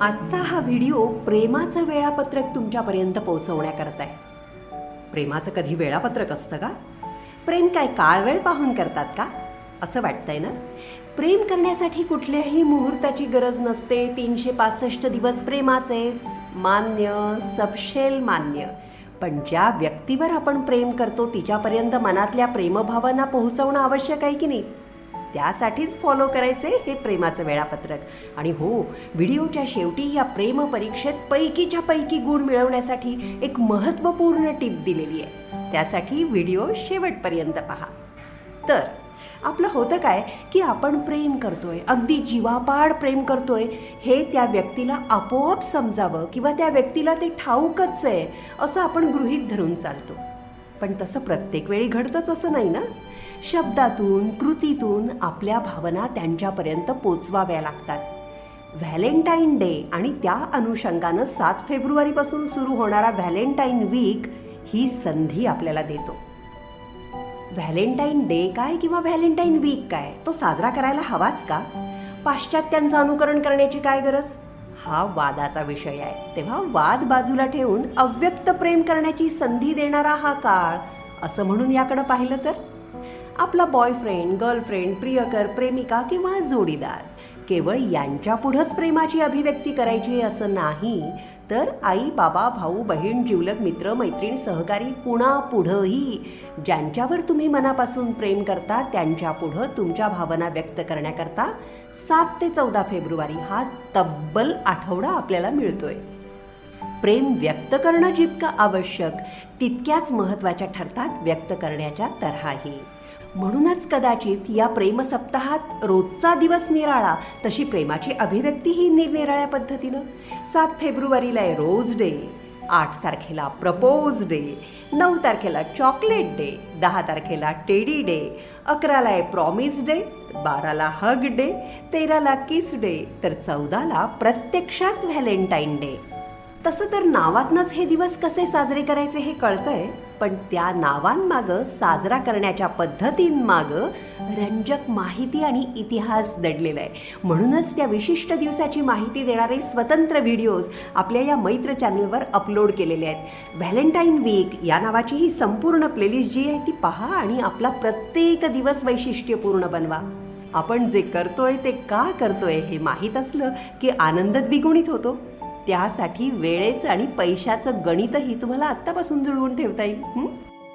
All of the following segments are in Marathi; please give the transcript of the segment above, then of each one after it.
आजचा हा व्हिडिओ प्रेमाचं वेळापत्रक तुमच्यापर्यंत पोहोचवण्याकरता आहे प्रेमाचं कधी वेळापत्रक असतं का? प्रेम काय काळ वेळ पाहून करतात का? असं वाटतंय ना? प्रेम करण्यासाठी कुठल्याही मुहूर्ताची गरज नसते. तीनशे पासष्ट दिवस प्रेमाचेच. मान्य सपशेल मान्य. पण ज्या व्यक्तीवर आपण प्रेम करतो तिच्यापर्यंत मनातल्या प्रेमभावांना पोहोचवणं आवश्यक आहे की नाही? त्यासाठीच फॉलो करायचे हे प्रेमाचं वेळापत्रक. आणि हो व्हिडिओच्या शेवटी या प्रेम परीक्षेत पैकीच्या पैकी गुण मिळवण्यासाठी एक महत्त्वपूर्ण टिप दिलेली आहे. त्यासाठी व्हिडिओ शेवटपर्यंत पहा. तर आपलं होतं काय की आपण प्रेम करतोय अगदी जीवापाड प्रेम करतोय हे त्या व्यक्तीला आपोआप समजावं किंवा त्या व्यक्तीला ते ठाऊकच आहे असं आपण गृहीत धरून चालतो. पण तसं प्रत्येक वेळी घडतंच असं नाही ना? शब्दातून कृतीतून आपल्या भावना त्यांच्यापर्यंत पोचवाव्या लागतात. व्हॅलेंटाईन डे आणि त्या अनुषंगानं सात फेब्रुवारीपासून सुरू होणारा व्हॅलेंटाईन वीक ही संधी आपल्याला देतो. व्हॅलेंटाईन डे काय किंवा व्हॅलेंटाईन वीक काय तो साजरा करायला हवाच का? पाश्चात्यांचं अनुकरण करण्याची काय गरज? हा वादाचा विषय आहे. तेव्हा वाद बाजूला ठेवून अव्यक्त प्रेम करण्याची संधी देणारा हा काळ असं म्हणून याकडं पाहिलं तर? आपला बॉयफ्रेंड गर्लफ्रेंड प्रियकर प्रेमिका किंवा जोडीदार केवळ यांच्यापुढंच प्रेमाची अभिव्यक्ती करायची असं नाही तर आई बाबा भाऊ बहीण जिवलग मित्र मैत्रीण सहकारी कुणा पुढंही ज्यांच्यावर तुम्ही मनापासून प्रेम करता त्यांच्या पुढं तुमच्या भावना व्यक्त करण्याकरता सात ते चौदा फेब्रुवारी हा तब्बल आठवडा आपल्याला मिळतोय. प्रेम व्यक्त करणं जितकं आवश्यक तितक्याच महत्त्वाच्या ठरतात व्यक्त करण्याच्या तऱ्हाही. म्हणूनच कदाचित या प्रेमसप्ताहात रोजचा दिवस निराळा तशी प्रेमाची अभिव्यक्ती ही निरनिराळ्या पद्धतीनं. सात फेब्रुवारीला आहे रोज डे आठ तारखेला प्रपोज डे नऊ तारखेला चॉकलेट डे दहा तारखेला टेडी डे अकराला आहे प्रॉमिस डे बाराला हग डे तेराला किस डे तर चौदाला प्रत्यक्षात व्हॅलेंटाईन डे. तसं तर नावातनंच हे दिवस कसे साजरे करायचे हे कळतंय पण त्या नावांमागं साजरा करण्याच्या पद्धतींमागं रंजक माहिती आणि इतिहास दडलेला आहे म्हणूनच त्या विशिष्ट दिवसाची माहिती देणारे स्वतंत्र व्हिडिओज आपल्या या मैत्र चॅनलवर अपलोड केलेले आहेत. व्हॅलेंटाईन वीक या नावाची ही संपूर्ण प्लेलिस्ट जी आहे ती पहा आणि आपला प्रत्येक दिवस वैशिष्ट्यपूर्ण बनवा. आपण जे करतोय ते का करतोय हे माहीत असलं की आनंद द्विगुणित होतो. त्यासाठी वेळेचं आणि पैशाचं गणितही तुम्हाला आत्तापासून जुळवून ठेवता येईल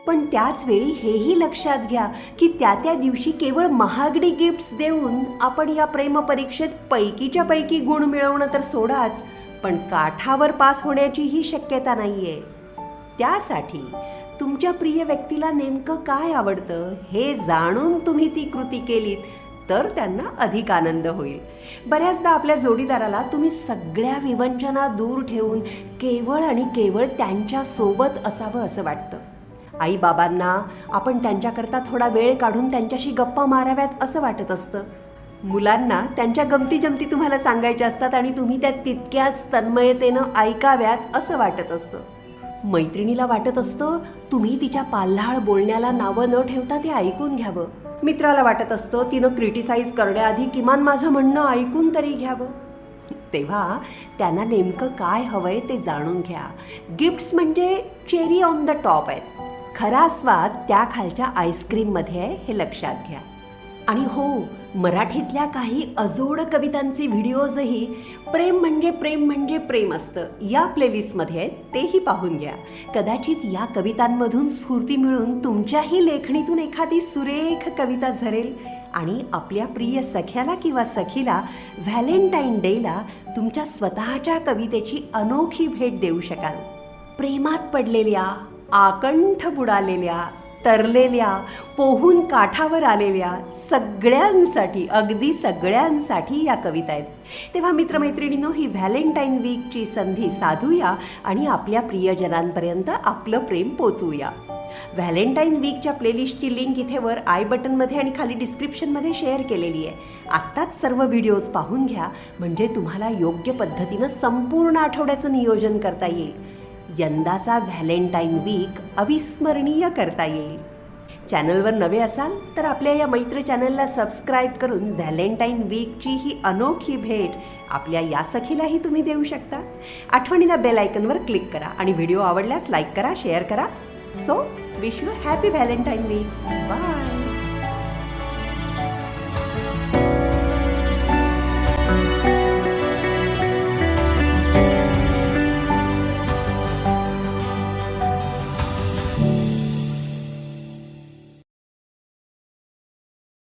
पण त्याच वेळी हेही लक्षात घ्या की त्या त्या दिवशी केवळ महागडी गिफ्ट्स देऊन आपण या प्रेमपरीक्षेत पैकीच्या पैकी गुण मिळवणं तर सोडाच पण काठावर पास होण्याचीही शक्यता नाहीये. त्यासाठी तुमच्या प्रिय व्यक्तीला नेमकं काय आवडतं हे जाणून तुम्ही ती कृती केलीत. तर त्यांना अधिक आनंद होईल. बऱ्याचदा आपल्या जोडीदाराला तुम्ही सगळ्या विवंचना दूर ठेवून केवळ आणि केवळ त्यांच्यासोबत असावं असं वाटतं. आई बाबांना आपण त्यांच्याकरता थोडा वेळ काढून त्यांच्याशी गप्पा माराव्यात असं वाटत असतं. मुलांना त्यांच्या गमती जमती तुम्हाला सांगायच्या असतात आणि तुम्ही त्या तितक्याच तन्मयतेनं ऐकाव्यात असं वाटत असतं. मैत्रिणीला वाटत असतं तुम्ही तिच्या पाल्हाळ बोलण्याला नावं न ठेवता ते ऐकून घ्यावं. मित्राला वाटत असतं तिनं क्रिटिसाइज करण्याआधी किमान माझं म्हणणं ऐकून तरी घ्यावं. तेव्हा त्यांना नेमकं काय हवंय ते जाणून घ्या. गिफ्ट्स म्हणजे चेरी ऑन द टॉप आहेत. खरा स्वाद त्या खालच्या आईस्क्रीममध्ये आहे हे लक्षात घ्या. आणि हो मराठीतल्या काही अजोड कवितांचे व्हिडिओजही प्रेम म्हणजे प्रेम म्हणजे प्रेम असतं. या प्लेलिस्टमध्ये आहेत तेही पाहून घ्या. कदाचित या कवितांमधून स्फूर्ती मिळून तुमच्याही लेखणीतून एखादी सुरेख कविता झरेल. आणि आपल्या प्रिय सख्याला किंवा सखीला व्हॅलेंटाईन डेला तुमच्या स्वतःच्या कवितेची अनोखी भेट देऊ शकाल. प्रेमात पडलेल्या आकंठ बुडालेल्या तरलेल्या पोहून काठावर आलेल्या सगळ्यांसाठी अगदी सगळ्यांसाठी या कविता आहेत. तेव्हा मित्रमैत्रिणींनो ही व्हॅलेंटाईन वीकची संधी साधूया आणि आपल्या प्रियजनांपर्यंत आपलं प्रेम पोचवूया. व्हॅलेंटाईन वीकच्या प्लेलिस्टची लिंक इथे वर आय बटनमध्ये आणि खाली डिस्क्रिप्शनमध्ये शेअर केलेली आहे. आत्ताच सर्व व्हिडिओज पाहून घ्या म्हणजे तुम्हाला योग्य पद्धतीनं संपूर्ण आठवड्याचं नियोजन करता येईल. यंदाचा व्हॅलेंटाईन वीक अविस्मरणीय करता येईल. चॅनलवर नवे असाल तर आपल्या या मैत्र चॅनलला सबस्क्राईब करून व्हॅलेंटाईन वीकची ही अनोखी भेट आपल्या या सखीलाही तुम्ही देऊ शकता. आठवणीला बेल आयकनवर क्लिक करा आणि व्हिडिओ आवडल्यास लाईक करा शेअर करा. So wish you happy Valentine week bye